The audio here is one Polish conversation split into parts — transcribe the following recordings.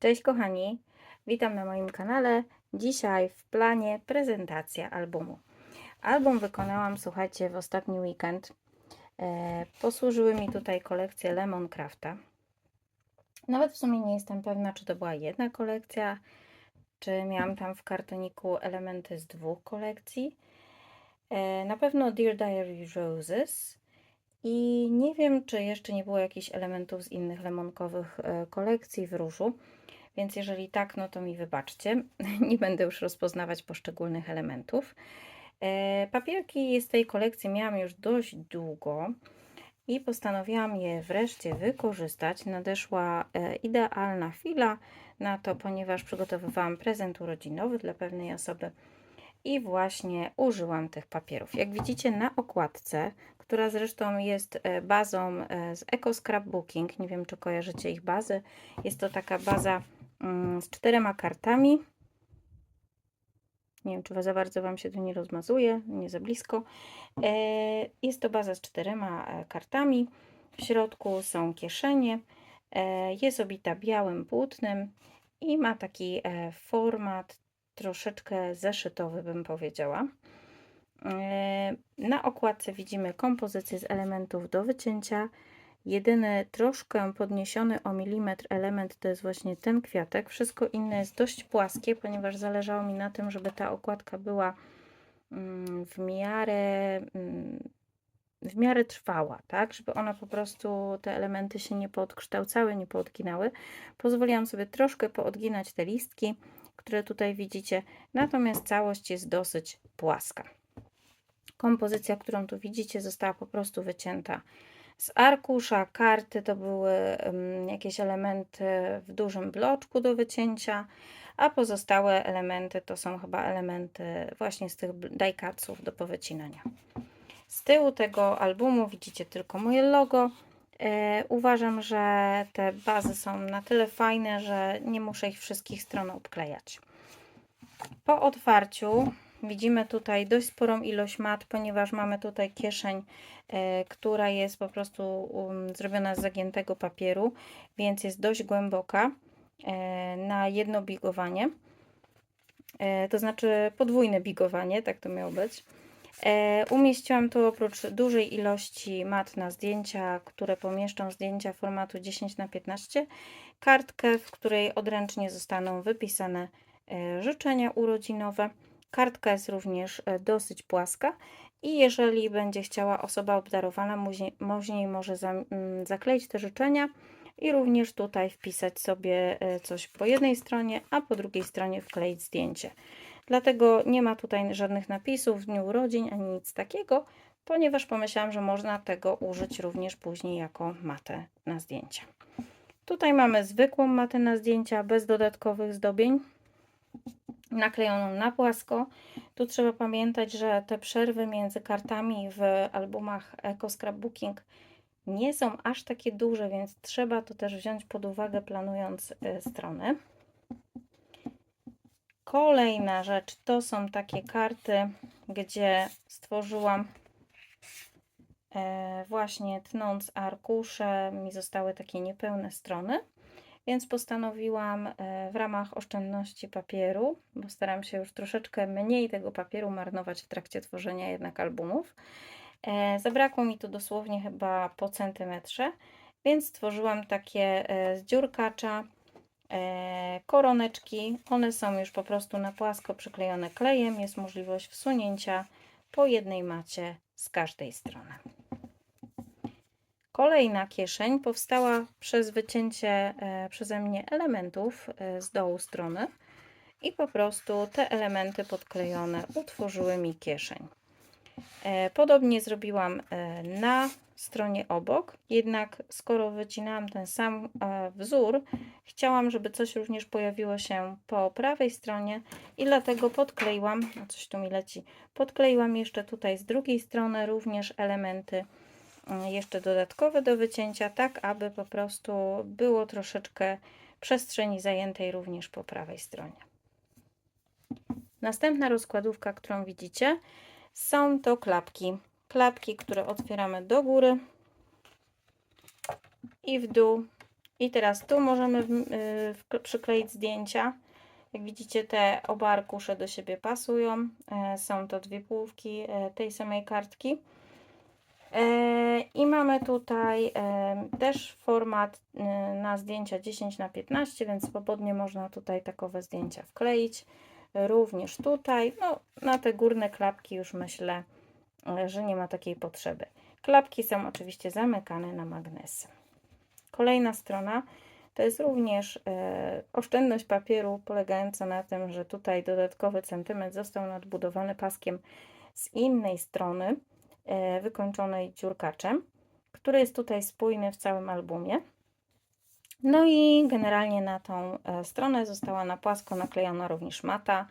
Cześć kochani, witam na moim kanale. Dzisiaj w planie prezentacja albumu. Album wykonałam, słuchajcie, w ostatni weekend. E, posłużyły mi tutaj kolekcje Lemon Crafta. Nawet w sumie nie jestem pewna, czy to była jedna kolekcja, czy miałam tam w kartoniku elementy z dwóch kolekcji. E, na pewno Dear Diary Roses. I nie wiem, czy jeszcze nie było jakichś elementów z innych lemonkowych e, kolekcji w różu. Więc jeżeli tak, no to mi wybaczcie. Nie będę już rozpoznawać poszczególnych elementów. E, papierki z tej kolekcji miałam już dość długo i postanowiłam je wreszcie wykorzystać. Nadeszła e, idealna chwila na to, ponieważ przygotowywałam prezent urodzinowy dla pewnej osoby i właśnie użyłam tych papierów. Jak widzicie na okładce, która zresztą jest e, bazą z Eco Scrapbooking, nie wiem czy kojarzycie ich bazy, jest to taka baza Mm, z czterema kartami. Nie wiem, czy za bardzo Wam się tu nie rozmazuje, nie za blisko. E, jest to baza z czterema e, kartami. W środku są kieszenie. E, jest obita białym płótnem i ma taki format troszeczkę zeszytowy, bym powiedziała. Na okładce widzimy kompozycję z elementów do wycięcia Jedyny troszkę podniesiony o milimetr element to jest właśnie ten kwiatek. Wszystko inne jest dość płaskie, ponieważ zależało mi na tym, żeby ta okładka była mm, w miarę, mm, w miarę trwała, tak? Żeby ona po prostu, te elementy się nie podkształcały, nie poodginały. Pozwoliłam sobie troszkę poodginać te listki, które tutaj widzicie, natomiast całość jest dosyć płaska. Kompozycja, którą tu widzicie, została po prostu wycięta z arkusza karty to były jakieś elementy w dużym bloczku do wycięcia, a pozostałe elementy to są chyba elementy właśnie z tych dajkaców do powycinania. Z tyłu tego albumu widzicie tylko moje logo. E, uważam, że te bazy są na tyle fajne, że nie muszę ich wszystkich stron obklejać. Po otwarciu Widzimy tutaj dość sporą ilość mat, ponieważ mamy tutaj kieszeń, e, która jest po prostu um, zrobiona z zagiętego papieru, więc jest dość głęboka e, na jedno bigowanie. To znaczy podwójne bigowanie, tak to miało być. Umieściłam tu oprócz dużej ilości mat na zdjęcia, które pomieszczą zdjęcia formatu 10 na 15 kartkę, w której odręcznie zostaną wypisane życzenia urodzinowe. Kartka jest również e, dosyć płaska i jeżeli będzie chciała osoba obdarowana, później może mm, zakleić te życzenia i również tutaj wpisać sobie e, coś po jednej stronie, a po drugiej stronie wkleić zdjęcie. Dlatego nie ma tutaj żadnych napisów w dniu urodzin ani nic takiego, ponieważ pomyślałam, że można tego użyć również później jako matę na zdjęcia. Tutaj mamy zwykłą matę na zdjęcia bez dodatkowych zdobień naklejoną na płasko. Tu trzeba pamiętać, że te przerwy między kartami w albumach Eco Scrapbooking nie są aż takie duże, więc trzeba to też wziąć pod uwagę planując y, strony. Kolejna rzecz to są takie karty, gdzie stworzyłam e, właśnie tnąc arkusze, mi zostały takie niepełne strony więc postanowiłam e, w ramach oszczędności papieru, bo staram się już troszeczkę mniej tego papieru marnować w trakcie tworzenia jednak albumów. E, zabrakło mi tu dosłownie chyba po centymetrze, więc stworzyłam takie z dziurkacza koroneczki. One są już po prostu na płasko przyklejone klejem. Jest możliwość wsunięcia po jednej macie z każdej strony. Kolejna kieszeń powstała przez wycięcie e, przeze mnie elementów e, z dołu strony i po prostu te elementy podklejone utworzyły mi kieszeń. E, podobnie zrobiłam na stronie obok, jednak skoro wycinałam ten sam wzór, chciałam, żeby coś również pojawiło się po prawej stronie i dlatego podkleiłam, coś tu mi leci, podkleiłam jeszcze tutaj z drugiej strony również elementy jeszcze dodatkowe do wycięcia, tak aby po prostu było troszeczkę przestrzeni zajętej również po prawej stronie. Następna rozkładówka, którą widzicie, są to klapki. Klapki, które otwieramy do góry i w dół I teraz tu możemy y, przykleić zdjęcia. Jak widzicie, te oba arkusze do siebie pasują. E, Są to dwie półki e, tej samej kartki. E, I mamy tutaj też format e, na zdjęcia 10 na 15, więc swobodnie można tutaj takowe zdjęcia wkleić. Również tutaj, no na te górne klapki już myślę, e, że nie ma takiej potrzeby. Klapki są oczywiście zamykane na magnesy. Kolejna strona to jest również e, oszczędność papieru polegająca na tym, że tutaj dodatkowy centymetr został nadbudowany paskiem z innej strony, e, wykończonej dziurkaczem, który jest tutaj spójny w całym albumie. No i generalnie na tą e, stronę została na płasko naklejona również mata,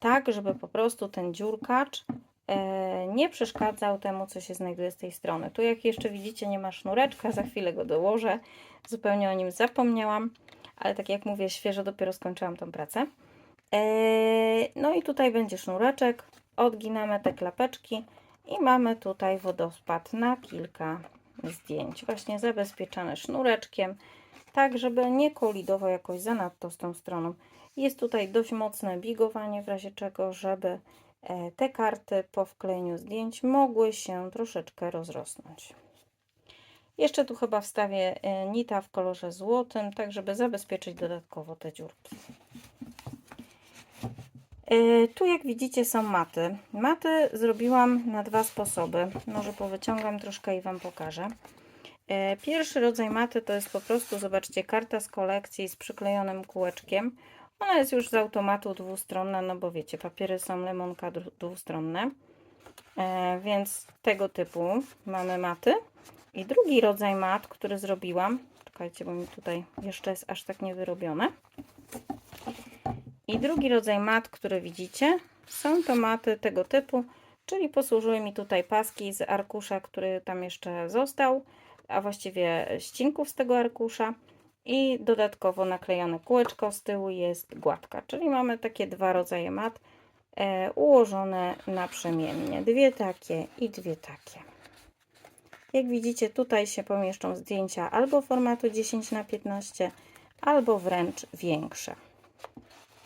tak żeby po prostu ten dziurkacz e, nie przeszkadzał temu, co się znajduje z tej strony. Tu jak jeszcze widzicie nie ma sznureczka, za chwilę go dołożę, zupełnie o nim zapomniałam, ale tak jak mówię, świeżo dopiero skończyłam tą pracę. E, No i tutaj będzie sznureczek, odginamy te klapeczki i mamy tutaj wodospad na kilka zdjęć, właśnie zabezpieczone sznureczkiem, tak żeby nie kolidował jakoś zanadto z tą stroną. Jest tutaj dość mocne bigowanie, w razie czego, żeby e, te karty po wklejeniu zdjęć mogły się troszeczkę rozrosnąć. Jeszcze tu chyba wstawię e, nita w kolorze złotym, tak żeby zabezpieczyć dodatkowo te dziurki. E, Tu jak widzicie są maty. Maty zrobiłam na dwa sposoby. Może powyciągam troszkę i Wam pokażę. E, Pierwszy rodzaj maty to jest po prostu, zobaczcie, karta z kolekcji z przyklejonym kółeczkiem. Ona jest już z automatu dwustronna, no bo wiecie, papiery są lemonka dwustronne. E, Więc tego typu mamy maty. I drugi rodzaj mat, który zrobiłam, czekajcie, bo mi tutaj jeszcze jest aż tak niewyrobione. I drugi rodzaj mat, który widzicie, są to maty tego typu, czyli posłużyły mi tutaj paski z arkusza, który tam jeszcze został, a właściwie ścinków z tego arkusza i dodatkowo naklejone kółeczko z tyłu jest gładka, czyli mamy takie dwa rodzaje mat e, ułożone naprzemiennie, dwie takie i dwie takie. Jak widzicie, tutaj się pomieszczą zdjęcia albo formatu 10 na 15 albo wręcz większe.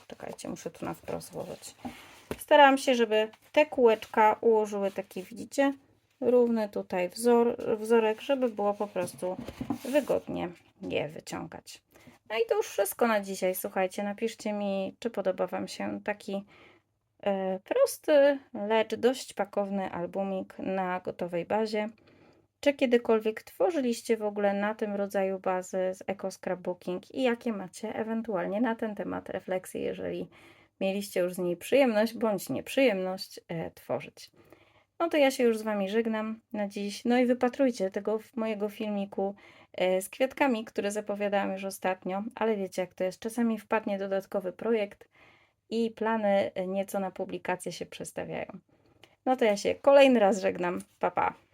Czekajcie, muszę tu na wprost włożyć. Starałam się, żeby te kółeczka ułożyły taki, widzicie, równy tutaj wzór, wzorek, żeby było po prostu wygodnie je wyciągać. No i to już wszystko na dzisiaj. Słuchajcie, napiszcie mi, czy podoba Wam się taki e, prosty, lecz dość pakowny albumik na gotowej bazie. Czy kiedykolwiek tworzyliście w ogóle na tym rodzaju bazy z Eco Scrapbooking i jakie macie ewentualnie na ten temat refleksje, jeżeli mieliście już z niej przyjemność bądź nieprzyjemność e, tworzyć. No to ja się już z Wami żegnam na dziś. No i wypatrujcie tego mojego filmiku e, z kwiatkami, które zapowiadałam już ostatnio, ale wiecie jak to jest. Czasami wpadnie dodatkowy projekt i plany e, nieco na publikację się przestawiają. No to ja się kolejny raz żegnam. Pa, pa.